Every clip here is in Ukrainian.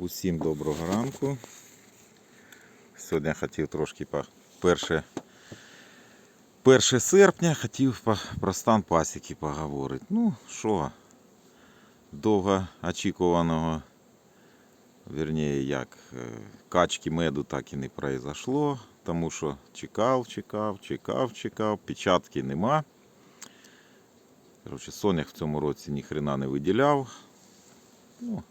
Усім доброго ранку. Сьогодні хотів трошки по перше, 1 серпня хотів про стан пасіки поговорити. Ну, що, довго очікуваного, вірніше, як е, качки меду так і не произошло, тому що чекав, чекав, чекав, чекав, печатки нема. Короче, Сонях в цьому році ніхрена не виділяв. Ну,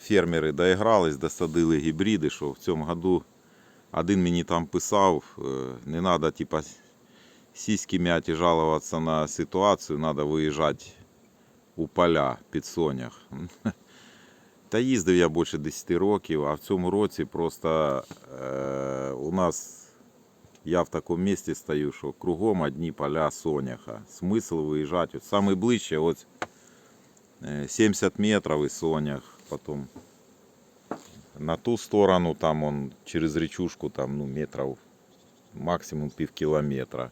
фермери доігрались, досадили гібриди, що в цьому году один мені там писав, е, не треба типа сіськи мяти жалуватися на ситуацію, треба виїжджати у поля під сонях. Та їздив я більше 10 років, а в цьому році просто е, у нас я в такому місці стою, що кругом одні поля соняха. Смисл виїжджати. От ось е, 70 метрів і сонях, потім на ту сторону, там он через речушку, там ну, метрів максимум пів кілометра.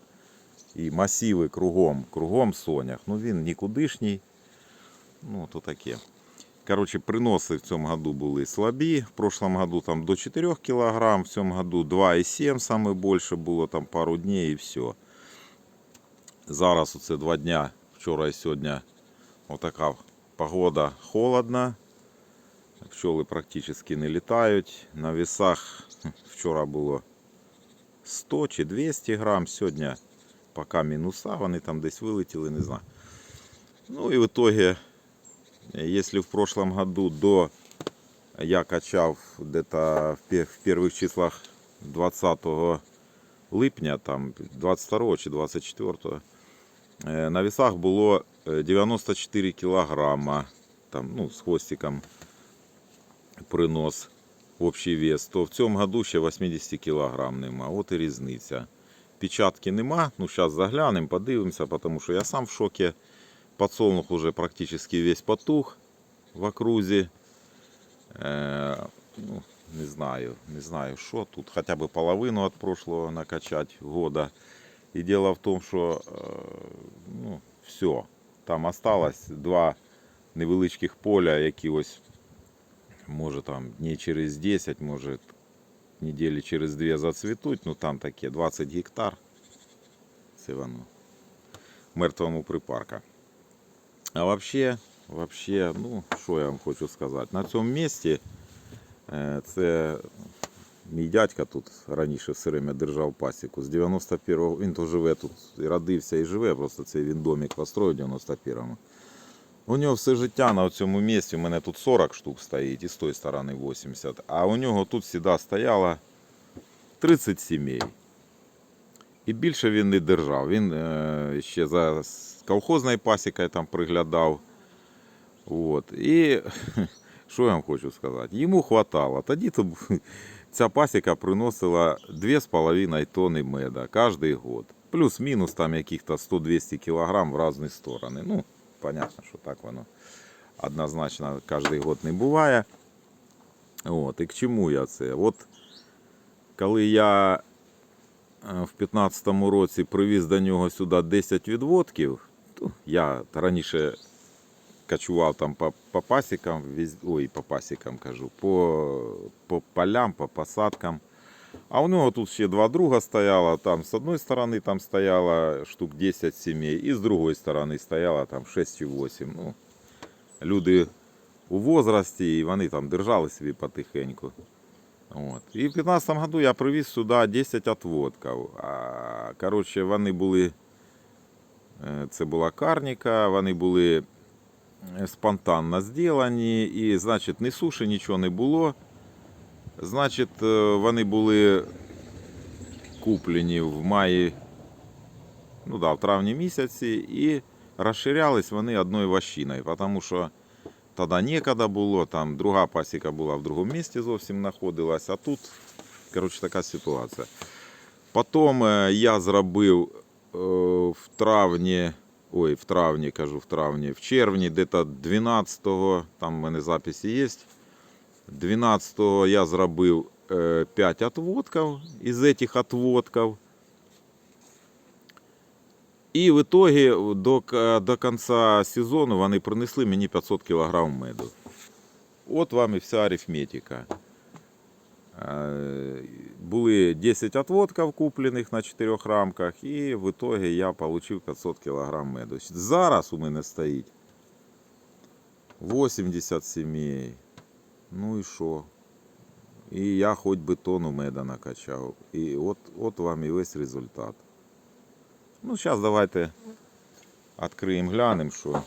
І масиви кругом, кругом сонях. Ну він нікудишній. Ну, то таке. Короче, приноси в цьому году були слабі. В прошлом году там до 4 кг, в цьому году 2,7 саме більше було, там пару днів і все. Зараз оце два дня, вчора і сьогодні, отака погода холодна. Пчоли практично не літають. На весах вчора було 100 чи 200 грам, сьогодні поки мінуса, вони там десь вилетіли, не знаю. Ну і в итоге, если в прошлом году до я качав где-то в пе- первых числах 20 липня, там 22 чи 24, е, на весах було е, 94 кілограма, там, ну, з хвостиком принос общий вес, то в цьому году ще 80 кілограм нема. От і різниця. Печатки нема. Ну, зараз заглянемо, подивимося, тому що я сам в шокі. Подсолнух уже практически весь потух в окрузі. Е, ну, не знаю, не знаю, що тут. Хоча б половину від прошлого накачати года. І дело в тому, що е, ну, все. Там осталось два невеличких поля, які ось може там дні через 10, може неділі через 2 зацвітуть. Ну там таке 20 гектар. Це воно. Мертвому припарка. А вообще, вообще, ну, що я вам хочу сказати, на цьому місці е, це мій дядька тут раніше все время держав пасіку. З 91-го він то живе тут і родився і живе, просто цей він домик построїв в 91-му. У нього все життя на цьому місці, у мене тут 40 штук стоїть і з тої сторони 80. А у нього тут завжди стояло 30 сімей. І більше він не держав. Він е, ще за колхозною пасікою там приглядав. От. І що я вам хочу сказати? Йому хватало. Тоді то ця пасіка приносила 2,5 тонни меда кожен год. Плюс-мінус там яких-то 100-200 кг в різні сторони. Ну, понятно, що так воно однозначно кожен год не буває. От. І к чому я це? От коли я е, в 15-му році привіз до нього сюди 10 відводків. то Я раніше качував там по, по пасікам, ой, по пасікам кажу, по, по полям, по посадкам. А у нього тут ще два друга стояло. Там з одної сторони там стояло штук 10 сімей, і з другої сторони стояло там 6 чи 8. Ну, люди у возрасті, і вони там держали собі потихеньку. От. І в 15 году я привіз сюди 10 отводків. А, коротше, вони були. е, Це була карніка, вони були е, спонтанно зроблені, і, значить, ні суші, нічого не було. Значить, е, вони були куплені в маї, ну да, в травні місяці, і розширялись вони одною вощиною, тому що тоді некогда було, там друга пасіка була в другому місці зовсім знаходилась, а тут, коротше, така ситуація. Потім е, я зробив е, в травні, ой, в травні, кажу, в травні, в червні, десь 12-го, там в мене записи є, 12-го я зробив 5 отводків із цих отводків. І в итоге до, до кінця сезону вони принесли мені 500 кг меду. От вам і вся арифметика. Е, Були 10 отводків куплених на 4 рамках, і в итоге я отримав 500 кг меду. Зараз у мене стоїть 80 сімей. Ну і що? І я хоч би тону меда накачав. І от, от вам і весь результат. Ну, зараз давайте відкриємо, глянемо, що,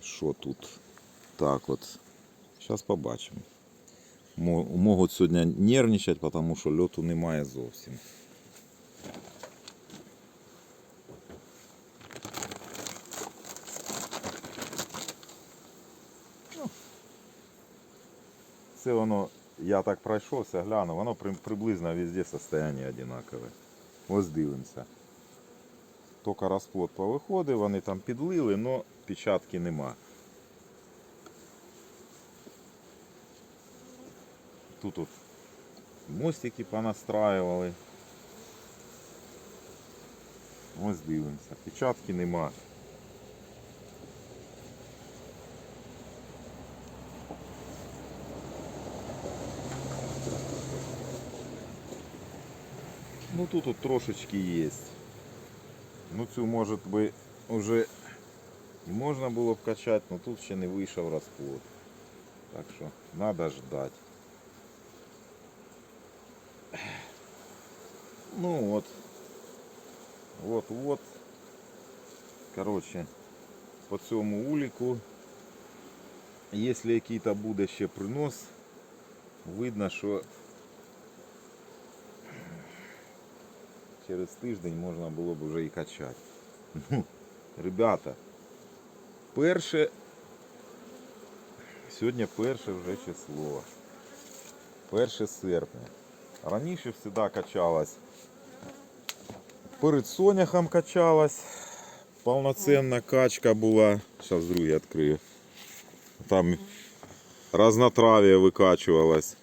що тут. Так от. Зараз побачимо. Мо- Можуть сьогодні нервничати, тому що льоту немає зовсім. Це воно, я так пройшовся, глянув, воно при- приблизно везде состояние одинакове. Ось дивимося. Тільки розплод повиходив, вони там підлили, але печатки нема. Тут от мостики понастраювали. Ось дивимося. Печатки нема. Ну тут от трошечки є. Ну цю може би вже і можна було б качати, але тут ще не вийшов розплод. Так що треба ждати. Ну вот. Вот, вот. Короче, по цьому уліку, якщо який-то буде ще принос, видно, що Через тиждень можна було б вже і качати. Ну, ребята, перше, сьогодні перше вже число. 1 серпня. Раніше завжди качалась. Перед соняхом качалась. Повноцінна качка була. Зараз другий відкрию. Там разнотрав'я викачувалось.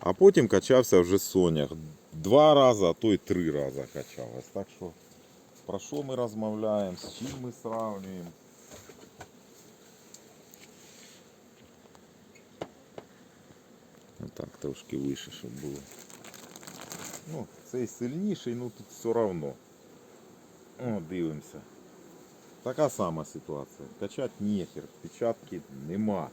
А потім качався вже сонях. Два рази, а то й три рази качалось. Так що про що ми розмовляємо, з чим ми сравнюємо. Так, трошки вище, щоб було. Ну, цей сильніший, ну тут все равно. О, дивимося. Така сама ситуація. Качати нехер, печатки нема.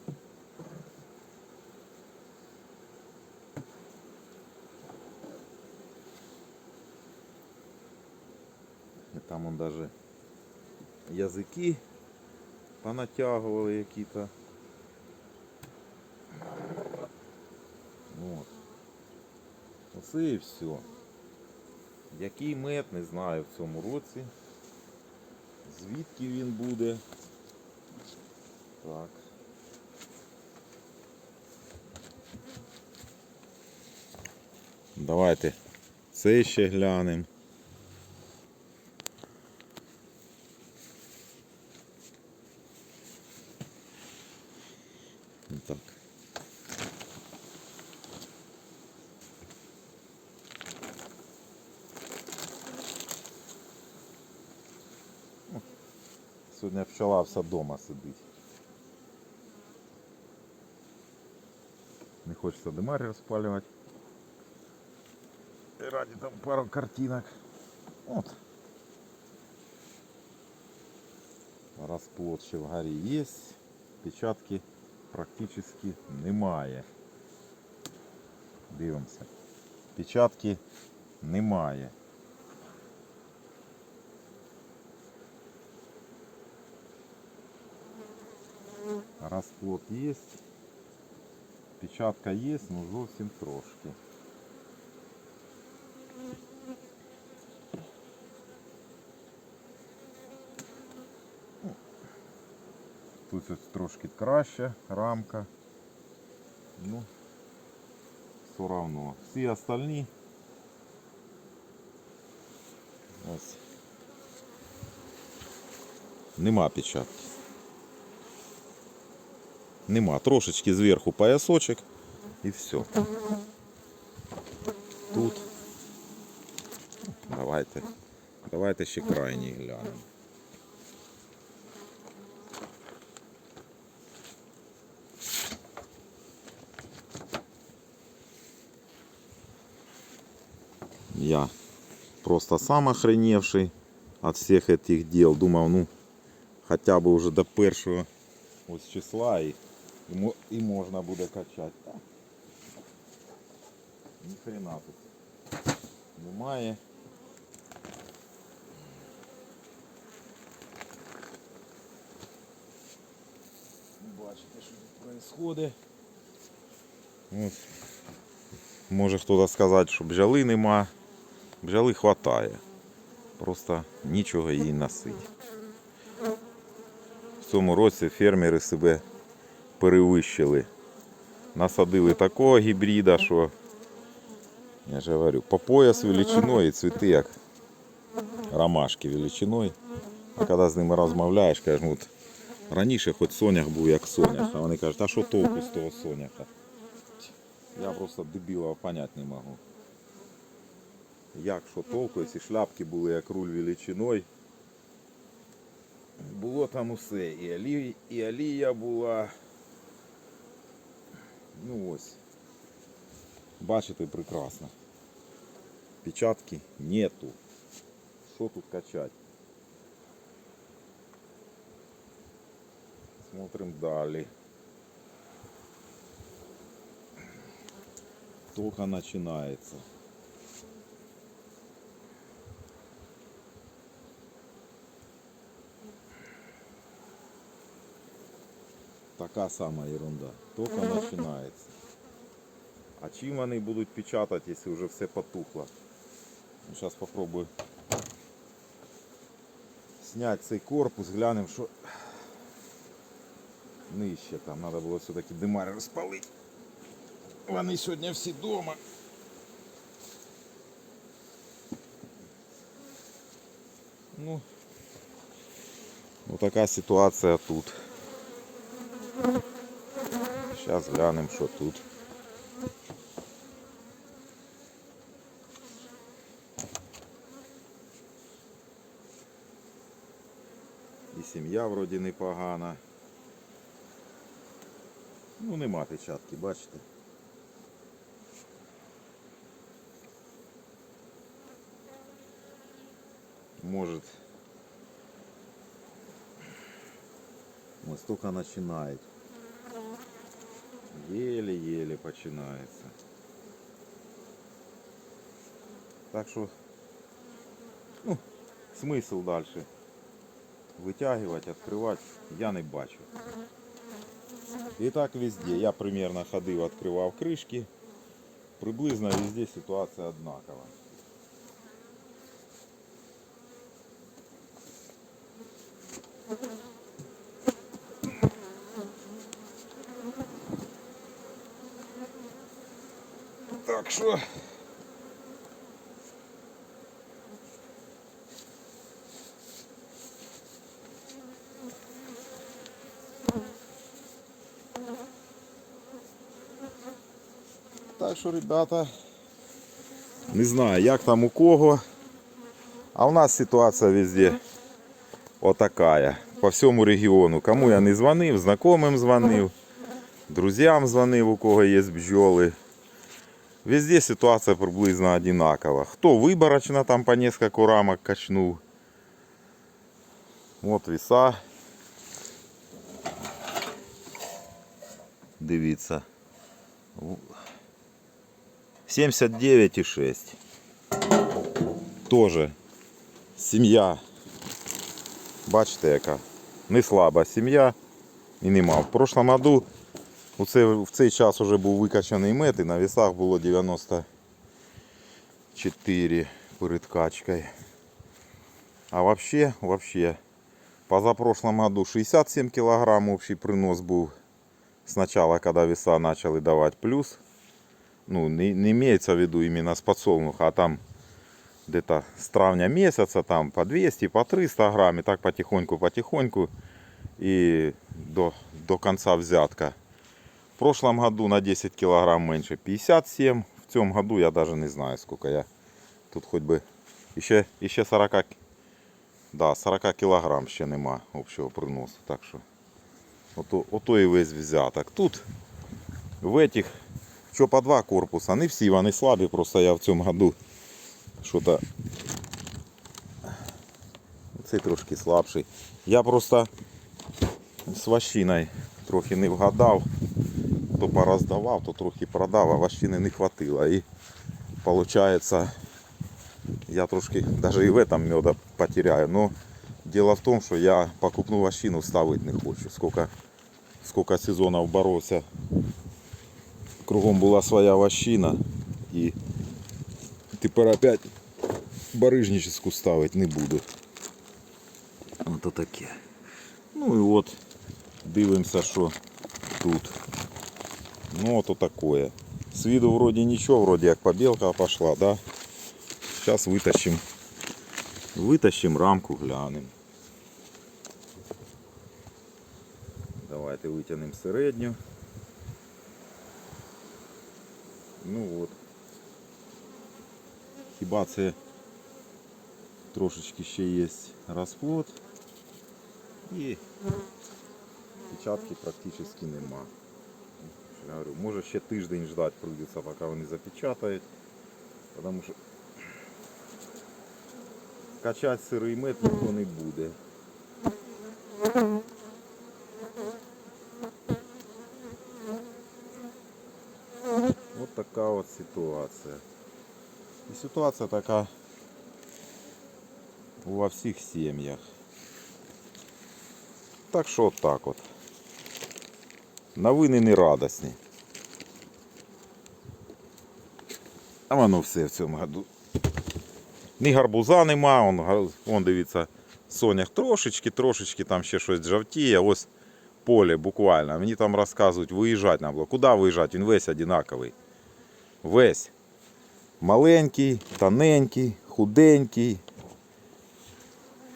Там он даже язики понатягували які-то. От. Оце і все. Який мед, не знаю в цьому році. Звідки він буде. Так. Давайте це ще глянемо. Сьогодні пчела вся вдома сидить. Не хочеться димарі розпалювати. І раді там пару картинок. От. Розплод ще в горі є. Печатки практично немає. Дивимося. Печатки немає. Розплод є. Печатка є, ну зовсім трошки. Тут ось трошки краща рамка. Ну, все равно. Всі остальні. Ось. Нема печатки. нема. Трошечки зверху поясочек и все. Тут давайте давайте ще крайній глянемо. Я просто сам охреневший от всех этих дел. думал ну хотя бы уже до первого ось числа и і, мо- і можна буде качати. Та, Ні хрена тут немає. Бачите, що тут происходит. Ось. Може хтось сказати, що бджоли нема. Бджоли хватає. Просто нічого їй носить. В цьому році фермери себе перевищили. Насадили такого гібрида, що я ж говорю, по пояс величиною і цвіти як ромашки величиною. А коли з ними розмовляєш, кажеш, ну, от раніше хоч сонях був як сонях, а вони кажуть, а що толку з того соняха? Я просто дебіла поняти не можу. Як що толку, якщо шляпки були як руль величиною. Було там усе. І, олій, і олія була. Ну ось. Бачите прекрасно. Печатки нету. Що тут качать? Смотрим далі. Только начинается. Така сама ерунда. Только начинается. А чим вони будуть печатати, якщо вже все потухло? Зараз попробую зняти цей корпус, глянемо, що нижче там. Треба було все-таки димари розпалити. Вони сьогодні всі вдома. Ну, така ситуація тут. Зараз глянемо, що тут. І сім'я вроді непогана. Ну нема печатки, бачите. Может вот только начинает. Еле-еле починается. Так что, ну, смысл дальше вытягивать, открывать я не бачу. І так везде. Я примерно ходив, відкривав кришки. Приблизно везде ситуація однакова. Так Що Так що, ребята, не знаю, як там у кого. А у нас ситуація везде отакая. По всьому регіону. Кому я не дзвонив, знайомим дзвонив, друзям дзвонив, у кого є бджоли. Везде ситуація приблизно одинакова. Хто виборочно там по несколько рамок качнув. От віса. Дивіться. 79,6. Тоже сім'я. Бачите, яка не слаба сім'я і нема. В прошлом году у цей, в цей час вже був викачаний мед і на весах було 94 перед качкою. А вообще, вообще, позапрошлом году 67 килограмм общий принос был. Сначала, когда веса начали давать плюс, ну, не, не имеется в виду именно с подсолнуха, а там где-то с травня месяца там по 200, по 300 грамм, и так потихоньку-потихоньку, и до, до конца взятка. В прошлом году на 10 килограмм меньше 57, в цьому году я даже не знаю сколько я. Тут хоть бы еще, еще 40, ки- да, 40 килограмм ще нема общого приносу, так що ото, ото і весь взяток. Тут в этих що по два корпуса, не всі вони слабі, просто я в цьому году що-то. Цей трошки слабший. Я просто з ващиною трохи не вгадав. То пороздавав, то трохи продав, а ващини не хватило. І виходить, я трошки навіть і в этом меда потеряю. Но дело в том, що я покупну ващину ставити не хочу. Сколько, сколько сезонів боровся. Кругом була своя ващина. І тепер опять барижническу ставити не буду. Ото таке. Ну і от дивимося, що тут. Ну ото такое. С виду вроде ничего, вроде як побелка пошла, да? Сейчас вытащим. Вытащим рамку, глянем. Давайте витягнемо середню. Ну от. Хіба це трошечки ще є розплод. І печатки практично нема. Я говорю, може ще тиждень ждать прийдеться, поки вони запечатають. Тому що качати сирий мед ніхто не буде. От така от ситуація. І ситуація така во всіх сім'ях. Так що от так от. Новини не радісні. А воно все в цьому году. Ні гарбуза нема, он, вон дивіться, сонях трошечки, трошечки там ще щось жовтіє. Ось поле буквально. Мені там розказують, виїжджати треба було. Куди виїжджати? Він весь одинаковий. Весь. Маленький, тоненький, худенький.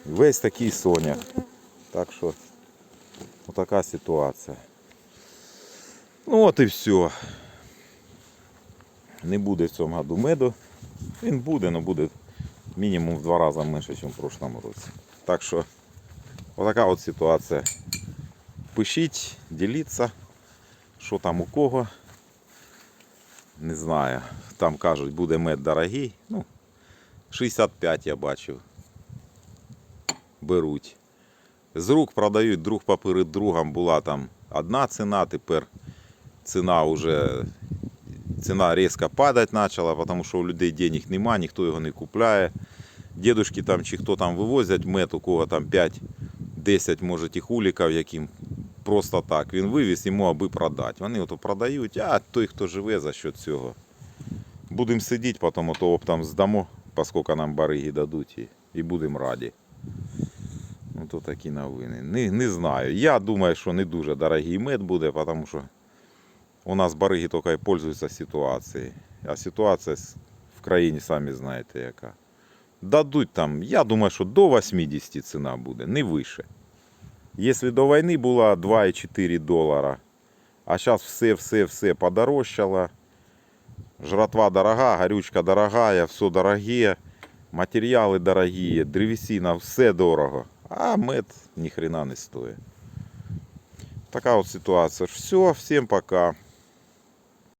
Весь такий сонях. Так що, отака ситуація. Ну от і все. Не буде в цьому году меду. Він буде, але буде мінімум в два рази менше, ніж в прошлому році. Так що, отака от ситуація. Пишіть, діліться, що там у кого. Не знаю. Там кажуть, буде мед дорогий. Ну, 65 я бачив. Беруть. З рук продають друг поперед другом була там одна ціна, тепер ціна вже ціна різко падати почала, тому що у людей денег нема, ніхто його не купляє. Дідушки там чи хто там вивозять мед, у кого там 5-10, може, тих уліків, яким просто так. Він вивіз йому, аби продати. Вони ото продають, а той, хто живе за що цього. Будемо сидіти, потім ото оптом здамо, поскольку нам бариги дадуть, і, і будемо раді. Ну, то такі новини. Не, не знаю. Я думаю, що не дуже дорогий мед буде, тому що у нас бариги тільки і пользуються ситуацією. А ситуація в країні, самі знаєте, яка. Дадуть там, я думаю, що до 80 ціна буде, не вище. Якщо до війни була 2,4 долара, а зараз все-все-все подорожчало. Жратва дорога, горючка дорогая, все дороге, матеріали дорогі, древесина, все дорого. А мед ні хрена не стоїть. Така от ситуація. Все, всім пока.